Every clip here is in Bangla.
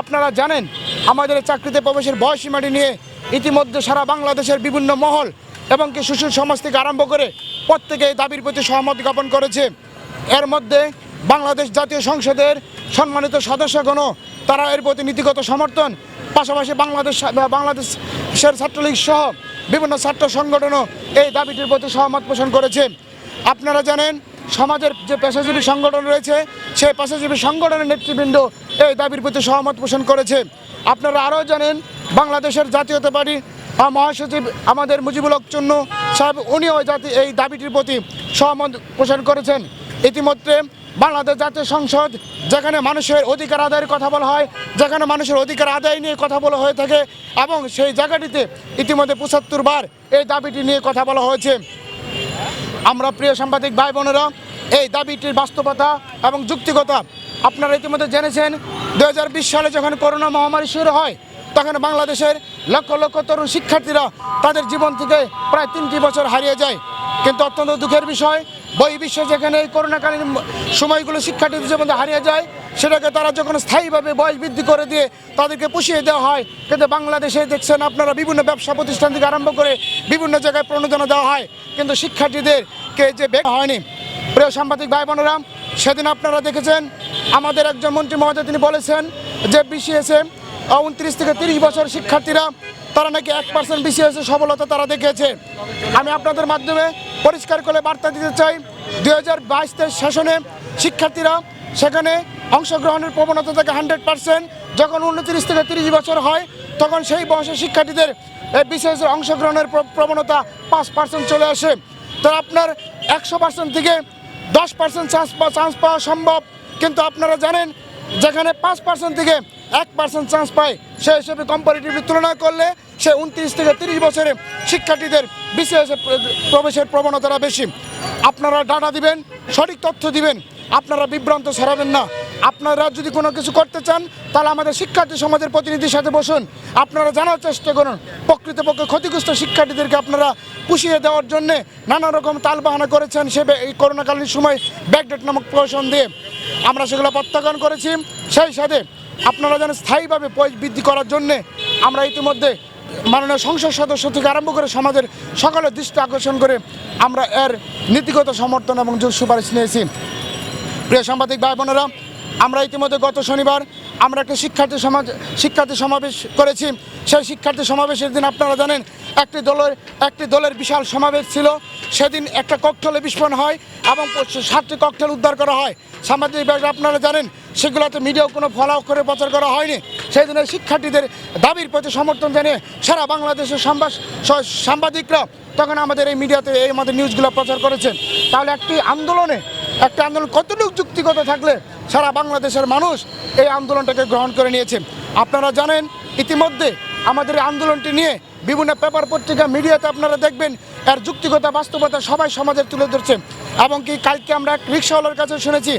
আপনারা জানেন, আমাদের চাকরিতে প্রবেশের বয়সীমাটি নিয়ে ইতিমধ্যে সারা বাংলাদেশের বিভিন্ন মহল এবং কি সুশীল সমাজ থেকে আরম্ভ করে প্রত্যেকে দাবির প্রতি সহমত জ্ঞাপন করেছে। এর মধ্যে বাংলাদেশ জাতীয় সংসদের সম্মানিত সদস্যগণ তারা এর প্রতি নীতিগত সমর্থন, পাশাপাশি বাংলাদেশ, বাংলাদেশের ছাত্রলীগ সহ বিভিন্ন ছাত্র সংগঠনও এই দাবিটির প্রতি সহমত পোষণ করেছে। আপনারা জানেন, সমাজের যে পেশাজীবী সংগঠন রয়েছে, সেই পেশাজীবী সংগঠনের নেতৃবৃন্দ এই দাবির প্রতি সহমত পোষণ করেছে। আপনারা আরও জানেন, বাংলাদেশের জাতীয়তাবাদী মহাসচিব আমাদের মুজিবুল চন্ন সাহেব, উনিও জাতি এই দাবিটির প্রতি সহমত পোষণ করেছেন। ইতিমধ্যে বাংলাদেশ জাতীয় সংসদ, যেখানে মানুষের অধিকার আদায়ের কথা বলা হয়, যেখানে মানুষের অধিকার আদায় নিয়ে কথা বলা হয়ে থাকে এবং সেই জায়গাটিতে ইতিমধ্যে পঁচাত্তর বার এই দাবিটি নিয়ে কথা বলা হয়েছে। আমরা প্রিয় সাংবাদিক ভাই বোনেরা এই দাবিটির বাস্তবতা এবং যুক্তিকতা আপনারা ইতিমধ্যে জেনেছেন দু হাজার বিশ সালে যখন করোনা মহামারী শুরু হয়, তখন বাংলাদেশের লক্ষ লক্ষ তরুণ শিক্ষার্থীরা তাদের জীবন থেকে প্রায় তিনটি বছর হারিয়ে যায়। কিন্তু অত্যন্ত দুঃখের বিষয়, বই বিশ্বে যেখানে এই করোনাকালীন সময়গুলো শিক্ষার্থীদের জীবনে হারিয়ে যায়, সেটাকে তারা যখন স্থায়ীভাবে বয়স বৃদ্ধি করে দিয়ে তাদেরকে পুষিয়ে দেওয়া হয়, কিন্তু বাংলাদেশে দেখছেন আপনারা বিভিন্ন ব্যবসা প্রতিষ্ঠান থেকে আরম্ভ করে বিভিন্ন জায়গায় প্রণোদনা দেওয়া হয়, কিন্তু শিক্ষার্থীদেরকে যে বেগ হয়নি। প্রিয় সাংবাদিক ভাই বোনেরা সেদিন আপনারা দেখেছেন আমাদের একজন মন্ত্রী মহোদয়, তিনি বলেছেন যে বিসিএসএ উনত্রিশ থেকে তিরিশ বছর শিক্ষার্থীরা, তারা নাকি এক পার্সেন্ট বিসিএসএ সফলতা তারা দেখেছে আমি আপনাদের মাধ্যমে পরিষ্কার করে বার্তা দিতে চাই, দুই হাজার বাইশ শাসনে শিক্ষার্থীরা সেখানে অংশগ্রহণের প্রবণতা থাকে হান্ড্রেড পার্সেন্ট। যখন উনত্রিশ থেকে তিরিশ বছর হয়, তখন সেই বয়সের শিক্ষার্থীদের বিশেষ অংশগ্রহণের প্রবণতা পাঁচ পার্সেন্ট চলে আসে। তো আপনার একশো পার্সেন্ট থেকে দশ পার্সেন্ট চান্স চান্স পাওয়া সম্ভব। কিন্তু আপনারা জানেন, যেখানে পাঁচ পার্সেন্ট থেকে এক পার্সেন্ট চান্স পায়, সে হিসেবে কম্পারিটিভলি তুলনা করলে সে উনত্রিশ থেকে তিরিশ বছরে শিক্ষার্থীদের বিশেষ প্রবেশের প্রবণতাটা বেশি। আপনারা ডাটা দিবেন, সঠিক তথ্য দিবেন, আপনারা বিভ্রান্ত সরাবেন না। আপনারা যদি কোনো কিছু করতে চান, তাহলে আমাদের শিক্ষার্থী সমাজের প্রতিনিধির সাথে বসুন। আপনারা জানার চেষ্টা করুন, প্রকৃতপক্ষে ক্ষতিগ্রস্ত শিক্ষার্থীদেরকে আপনারা পুষিয়ে দেওয়ার জন্য নানা রকম তালবাহানা করেছেন সে এই করোনাকালীন সময় ব্যাকডেট নামক প্রশাসন দিয়ে। আমরা সেগুলো প্রত্যাখ্যান করেছি। সেই সাথে আপনারা যেন স্থায়ীভাবে বয়স বৃদ্ধি করার জন্যে আমরা ইতিমধ্যে মাননীয় সংসদ সদস্য থেকে আরম্ভ করে সমাজের সকলের দৃষ্টি আকর্ষণ করে আমরা এর নীতিগত সমর্থন এবং যোগ সুপারিশ নিয়েছি। প্রিয় সাংবাদিক ভাই বোনেরা আমরা ইতিমধ্যে গত শনিবার আমরা একটা শিক্ষার্থী সমাজ শিক্ষার্থী সমাবেশ করেছি। সেই শিক্ষার্থী সমাবেশের দিন আপনারা জানেন, একটি দলের একটি দলের বিশাল সমাবেশ ছিল। সেদিন একটা ককটেলে বিস্ফোরণ হয় এবং সাতটি ককটেল উদ্ধার করা হয়। সাংবাদিক ভাইরা, আপনারা জানেন, সেগুলোতে মিডিয়াও কোনো ফলাও করে প্রচার করা হয়নি। সেই দিনের শিক্ষার্থীদের দাবির প্রতি সমর্থন জানিয়ে সারা বাংলাদেশের সাংবাদিকরা তখন আমাদের এই মিডিয়াতে এই আমাদের নিউজগুলো প্রচার করেছেন। তাহলে একটি আন্দোলনে একটা আন্দোলন কতটুকু যুক্তিগত থাকলে সারা বাংলাদেশের মানুষ এই আন্দোলনটাকে গ্রহণ করে নিয়েছে? আপনারা জানেন, ইতিমধ্যে আমাদের আন্দোলনটি নিয়ে বিভিন্ন পেপার পত্রিকা, মিডিয়াতে আপনারা দেখবেন, এর যুক্তিগত বাস্তবতা সবাই সমাজের তুলে ধরছে। এবং কি কালকে আমরা এক রিক্সাওয়ালার কাছে শুনেছি,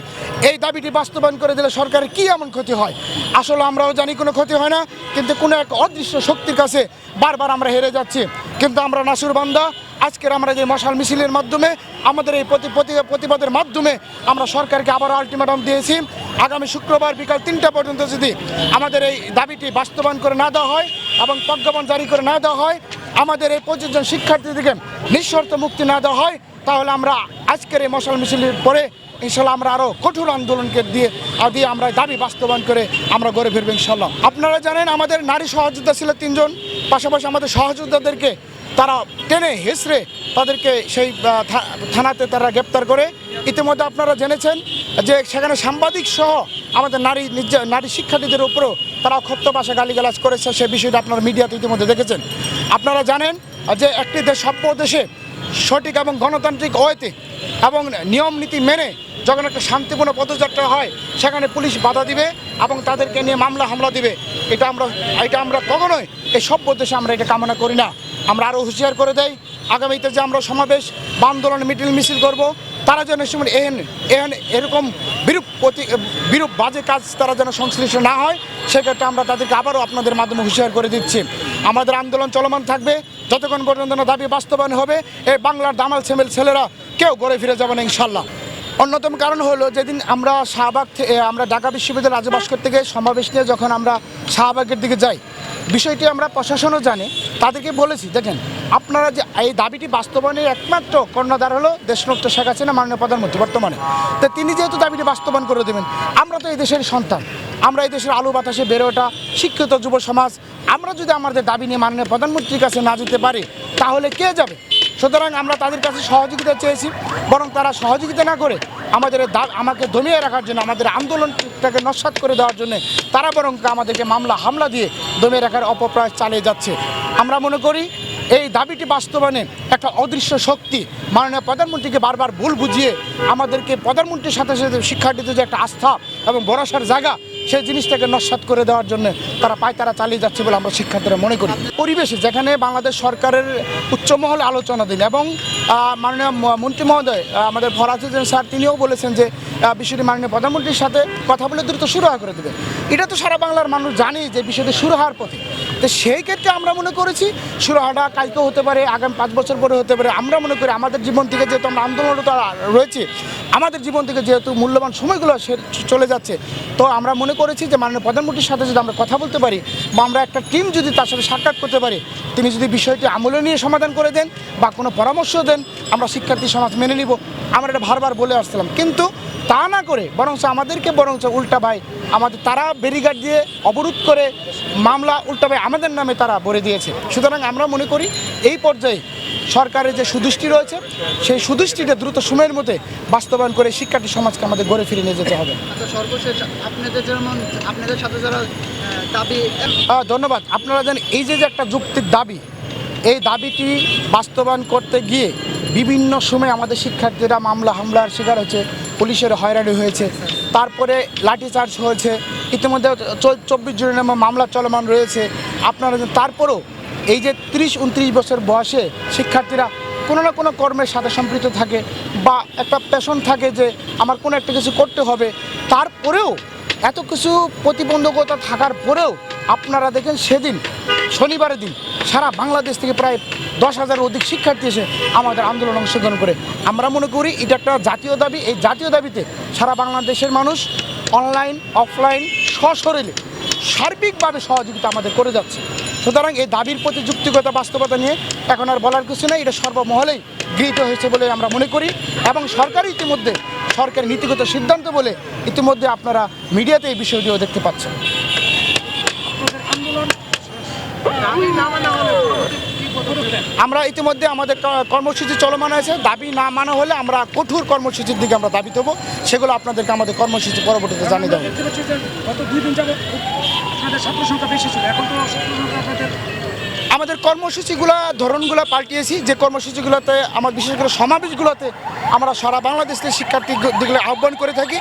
এই দাবিটি বাস্তবায়ন করে দিলে সরকারের কি এমন ক্ষতি হয়? আসলে আমরাও জানি কোনো ক্ষতি হয় না, কিন্তু কোনো এক অদৃশ্য শক্তির কাছে বারবার আমরা হেরে যাচ্ছি। কিন্তু আমরা নাসুর বান্দা আজকের আমরা যে মশাল মিছিলের মাধ্যমে, আমাদের এই প্রতি প্রতি- প্রতিবাদের মাধ্যমে আমরা সরকারকে আবারও আলটিমেটাম দিয়েছি। আগামী শুক্রবার বিকাল তিনটা পর্যন্ত যদি আমাদের এই দাবিটি বাস্তবায়ন করে না দেওয়া হয় এবং প্রজ্ঞাপন জারি করে না দেওয়া হয়, আমাদের এই পঁচিশ জন শিক্ষার্থীদেরকে নিঃশর্ত মুক্তি না দেওয়া হয়, তাহলে আমরা আজকের এই মশাল মিছিলের পরে ইনশাল্লাহ আমরা আরও কঠোর আন্দোলনকে দিয়ে দিয়ে আমরা দাবি বাস্তবায়ন করে আমরা গড়ে ফিরবো ইনশাল্লাহ। আপনারা জানেন আমাদের নারী সহযোদ্ধা ছিল তিনজন, পাশাপাশি আমাদের সহযোদ্ধাদেরকে তারা টেনে হেসড়ে তাদেরকে সেই থানাতে তারা গ্রেপ্তার করে। ইতিমধ্যে আপনারা জেনেছেন যে সেখানে সাংবাদিক সহ আমাদের নারী নারী শিক্ষার্থীদের উপরও তারা অক্ষত্য ভাষা গালিগালাজ করেছে, সে বিষয়টা আপনারা মিডিয়াতে ইতিমধ্যে দেখেছেন। আপনারা জানেন যে একটি দেশ, সভ্য দেশে সঠিক এবং গণতান্ত্রিক ওয়েতে এবং নিয়ম নীতি মেনে যখন একটা শান্তিপূর্ণ পদযাত্রা হয়, সেখানে পুলিশ বাধা দিবে এবং তাদেরকে নিয়ে মামলা, হামলা দিবে। এটা আমরা এটা আমরা কখনোই এই সভ্য দেশে আমরা এটা কামনা করি না। আমরা আরও হুঁশিয়ার করে দেই, আগামীতে যে আমরা সমাবেশ বা আন্দোলন মিটিল মিছিল করব, তারা যেন সময় এহেন এহেন এরকম বিরূপ প্রতি, বিরূপ বাজে কাজ তারা যেন সংশ্লিষ্ট না হয়, সেক্ষেত্রে আমরা তাদেরকে আবারও আপনাদের মাধ্যমে হুঁশিয়ার করে দিচ্ছি। আমাদের আন্দোলন চলমান থাকবে, যতক্ষণ পর্যন্ত দাবি বাস্তবায়ন হবে, এই বাংলার দামাল ছেমেল ছেলেরা কেউ গড়ে ফিরে যাবে না, ইনশাল্লাহ। অন্যতম কারণ হলো যেদিন আমরা শাহবাগ থে- এ, আমরা ঢাকা বিশ্ববিদ্যালয় ভাস্কর থেকে সমাবেশ নিয়ে যখন আমরা শাহবাগের দিকে যাই বিষয়টি আমরা প্রশাসনও জানি। তাদেরকে বলেছি দেখেন আপনারা যে এই দাবিটি বাস্তবায়নের একমাত্র কর্ণধার হলো দেশনক্ত শেখ হাসিনা মাননীয় প্রধানমন্ত্রী বর্তমানে। তো তিনি যেহেতু দাবিটি বাস্তবায়ন করে দেবেন আমরা তো এই দেশের সন্তান। আমরা এই দেশের আলু বাতাসে বেড়ে ওঠা শিক্ষিত যুব সমাজ। আমরা যদি আমাদের দাবি নিয়ে মাননীয় প্রধানমন্ত্রীর কাছে না যেতে পারি তাহলে কে যাবে? সুতরাং আমরা তাদের কাছে সহযোগিতা চেয়েছি, বরং তারা সহযোগিতা না করে আমাদের আমাকে দমিয়ে রাখার জন্য, আমাদের আন্দোলনটাকে নস্বাত করে দেওয়ার জন্য তারা বরং আমাদেরকে মামলা, হামলা দিয়ে দমিয়ে রাখার অপপ্রয়াস চালিয়ে যাচ্ছে। আমরা মনে করি এই দাবিটি বাস্তবায়নে একটা অদৃশ্য শক্তি মাননীয় প্রধানমন্ত্রীকে বারবার ভুল বুঝিয়ে আমাদেরকে প্রধানমন্ত্রীর সাথে সাথে শিক্ষার্থীদের যে একটা আস্থা এবং ভরসার জায়গা সেই জিনিসটাকে নস্বাত করে দেওয়ার জন্য তারা পায়তারা চালিয়ে যাচ্ছে বলে আমরা শিক্ষার্থীরা মনে করি। পরিবেশে যেখানে বাংলাদেশ সরকারের উচ্চমহলে আলোচনা দিন এবং মাননীয় মন্ত্রী মহোদয় আমাদের ভরাজ স্যার তিনিও বলেছেন যে বিষয়টি মাননীয় প্রধানমন্ত্রীর সাথে কথা বলে দ্রুত শুরু হওয়া করে দেবে। এটা তো সারা বাংলার মানুষ জানে যে বিষয়টি শুরু হওয়ার পথে। তো সেই ক্ষেত্রে আমরা মনে করেছি সুরাহাটা কালকে হতে পারে, আগামী পাঁচ বছর পরে হতে পারে। আমরা মনে করি আমাদের জীবন থেকে যেহেতু আমরা আন্দোলনরত রয়েছে, আমাদের জীবন থেকে যেহেতু মূল্যবান সময়গুলো চলে যাচ্ছে, তো আমরা মনে করেছি যে মাননীয় প্রধানমন্ত্রীর সাথে যদি আমরা কথা বলতে পারি বা আমরা একটা টিম যদি তার সাথে সাক্ষাৎ করতে পারি, তিনি যদি বিষয়টি আমলে নিয়ে সমাধান করে দেন বা কোনো পরামর্শ দেন, আমরা শিক্ষার্থী সমাজ মেনে নিব। আমরা এটা বারবার বলে আসছিলাম। কিন্তু তা না করে বরঞ্চ আমাদেরকে বরঞ্চ উল্টা ভাই আমাদের তারা ব্যারিগার্ড দিয়ে অবরোধ করে মামলা উল্টা ভাই আমাদের নামে তারা ভরে দিয়েছে। সুতরাং আমরা মনে করি এই পর্যায়ে সরকারের যে সুদৃষ্টি রয়েছে সেই সুদৃষ্টিটা দ্রুত সময়ের মধ্যে বাস্তবায়ন করে শিক্ষার্থী সমাজকে আমাদের গড়ে ফিরে নিয়ে যেতে হবে। আচ্ছা সর্বশেষ আপনাদের যেমন আপনাদের সাথে যারা দাবি ধন্যবাদ। আপনারা জানেন এই যে যে একটা যুক্তির দাবি এই দাবিটি বাস্তবায়ন করতে গিয়ে বিভিন্ন সময় আমাদের শিক্ষার্থীরা মামলা, হামলার শিকার হয়েছে, পুলিশের হয়রানি হয়েছে। তারপরে লাঠিচার্জ হয়েছে। ইতিমধ্যে চব্বিশ জনের মামলা চলমান রয়েছে। আপনারা তারপরেও এই যে তিরিশ উনত্রিশ বছর বয়সে শিক্ষার্থীরা কোনো না কোনো কর্মের সাথে সম্পৃক্ত থাকে বা একটা প্যাশন থাকে যে আমার কোনো একটা কিছু করতে হবে, তারপরেও এত কিছু প্রতিবন্ধকতা থাকার পরেও আপনারা দেখেন সেদিন, শনিবারের দিন সারা বাংলাদেশ থেকে প্রায় দশ হাজার অধিক শিক্ষার্থী এসে আমাদের আন্দোলন অংশগ্রহণ করে। আমরা মনে করি এটা একটা জাতীয় দাবি। এই জাতীয় দাবিতে সারা বাংলাদেশের মানুষ অনলাইন, অফলাইন, সশরীরে সার্বিকভাবে সহযোগিতা আমাদের করে যাচ্ছে। সুতরাং এই দাবির প্রতি যুক্তিগত বাস্তবতা নিয়ে এখন আর বলার কিছু নেই। এটা সর্বমহলেই গৃহীত হয়েছে বলে আমরা মনে করি এবং সরকার ইতিমধ্যে সরকারের নীতিগত সিদ্ধান্ত বলে ইতিমধ্যে আপনারা মিডিয়াতে এই বিষয়টিও দেখতে পাচ্ছেন। আমরা ইতিমধ্যে আমাদের কর্মসূচি চলমান আছে দাবি না মানা হলে আমরা কঠোর কর্মসূচির দিকে আমরা দাবি দেবো সেগুলো আপনাদেরকে আমাদের কর্মসূচি পরবর্তীতে জানিয়ে দেবো। আমাদের কর্মসূচিগুলো ধরনগুলো পাল্টিয়েছি। যে কর্মসূচিগুলোতে আমার বিশেষ করে সমাবেশগুলোতে আমরা সারা বাংলাদেশের শিক্ষার্থী শিক্ষার্থীগুলো আহ্বান করে থাকি।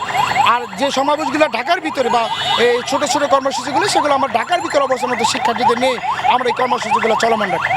আর যে সমাবেশগুলো ঢাকার ভিতরে বা এই ছোটো ছোটো কর্মসূচিগুলো, সেগুলো আমরা ঢাকার ভিতরে অবস্থানরত শিক্ষার্থীদের নিয়ে আমরা এই কর্মসূচিগুলো চলমান রাখি।